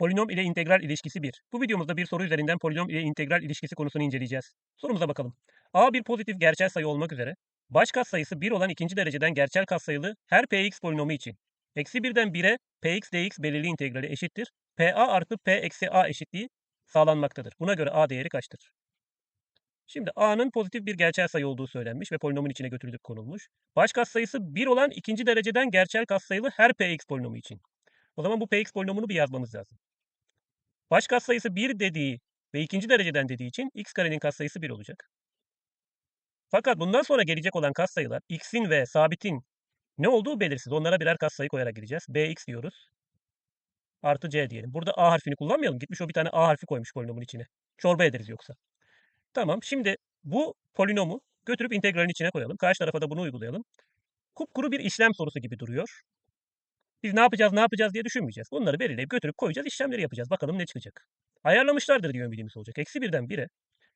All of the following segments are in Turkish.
Polinom ile integral ilişkisi 1. Bu videomuzda bir soru üzerinden polinom ile integral ilişkisi konusunu inceleyeceğiz. Sorumuza bakalım. A bir pozitif gerçel sayı olmak üzere baş katsayısı 1 olan ikinci dereceden gerçel katsayılı her px polinomu için eksi 1'den 1'e px dx belirli integrali eşittir. pa artı p eksi a eşitliği sağlanmaktadır. Buna göre a değeri kaçtır? Şimdi a'nın pozitif bir gerçel sayı olduğu söylenmiş ve polinomun içine götürülüp konulmuş. Baş katsayısı 1 olan ikinci dereceden gerçel katsayılı her px polinomu için. O zaman bu px polinomunu bir yazmamız lazım. Baş katsayısı 1 dediği ve ikinci dereceden dediği için x karenin katsayısı 1 olacak. Fakat bundan sonra gelecek olan katsayılar x'in ve sabitin ne olduğu belirsiz. Onlara birer katsayı koyarak gideceğiz. bx diyoruz. Artı c diyelim. Burada a harfini kullanmayalım. Gitmiş o bir tane a harfi koymuş polinomun içine. Çorba ederiz yoksa. Tamam. Şimdi bu polinomu götürüp integralin içine koyalım. Karşı tarafa da bunu uygulayalım. Kupkuru bir işlem sorusu gibi duruyor. Biz ne yapacağız, ne yapacağız diye düşünmeyeceğiz. Bunları belirleyip götürüp koyacağız, işlemleri yapacağız. Bakalım ne çıkacak. Ayarlamışlardır diye ümidimiz olacak. Eksi birden 1'e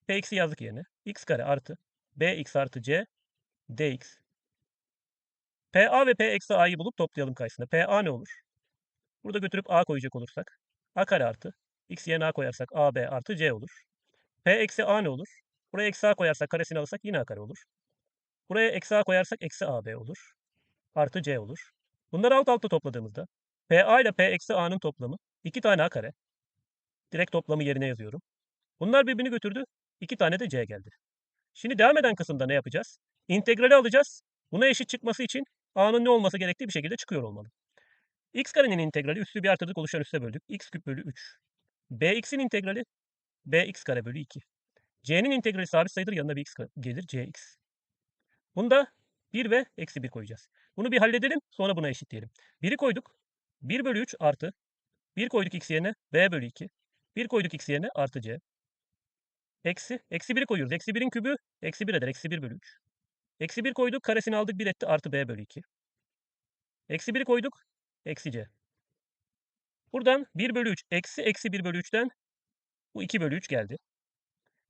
px'i yazdık yerine. x kare artı bx artı c dx. pa ve p eksi a'yı bulup toplayalım karşısında. pa ne olur? Burada götürüp a koyacak olursak a kare artı x yerine a koyarsak ab artı c olur. p eksi a ne olur? Buraya eksi a koyarsak karesini alırsak yine a kare olur. Buraya eksi a koyarsak eksi ab olur. Artı c olur. Bunları alt alta topladığımızda PA ile P eksi A'nın toplamı 2 tane A kare. Direkt toplamı yerine yazıyorum. Bunlar birbirini götürdü. 2 tane de C geldi. Şimdi devam eden kısımda ne yapacağız? İntegrali alacağız. Buna eşit çıkması için A'nın ne olması gerektiği bir şekilde çıkıyor olmalı. X karenin integrali üstü bir artırdık oluşan üste böldük. X küp bölü 3. Bx'in integrali Bx kare bölü 2. C'nin integrali sabit sayıdır. Yanına bir x gelir. Cx. Bunda 1 ve eksi 1 koyacağız. Bunu bir halledelim. Sonra buna eşitleyelim. 1'i koyduk. 1 bölü 3 artı. 1 koyduk x yerine. B bölü 2. 1 koyduk x yerine. Artı c. Eksi. Eksi 1'i koyuyoruz. Eksi 1'in kübü. Eksi 1 eder. Eksi 1 bölü 3. Eksi 1 koyduk. Karesini aldık. 1 etti. Artı b bölü 2. Eksi 1'i koyduk. Eksi c. Buradan 1 bölü 3. Eksi eksi 1 bölü 3'ten bu 2 bölü 3 geldi.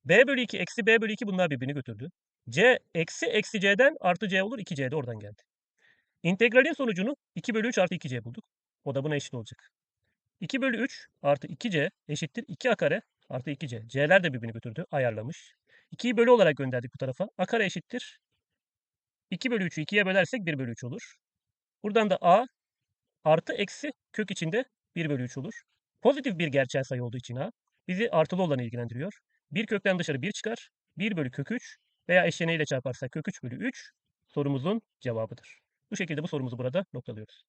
b bölü 2 eksi b bölü 2 bunlar birbirini götürdü. C eksi eksi c'den artı c olur. 2c de oradan geldi. İntegralin sonucunu 2 bölü 3 artı 2c bulduk. O da buna eşit olacak. 2 bölü 3 artı 2c eşittir 2a kare artı 2c. c'ler de birbirini götürdü. Ayarlamış. 2'yi bölü olarak gönderdik bu tarafa. a kare eşittir. 2 bölü 3'ü 2'ye bölersek 1 bölü 3 olur. Buradan da a artı eksi kök içinde 1 bölü 3 olur. Pozitif bir gerçel sayı olduğu için a bizi artılı olanı ilgilendiriyor. Bir kökten dışarı 1 çıkar. 1 bölü kök 3 veya eşleneğiyle çarparsak kök 3 bölü 3 sorumuzun cevabıdır. Bu şekilde bu sorumuzu burada noktalıyoruz.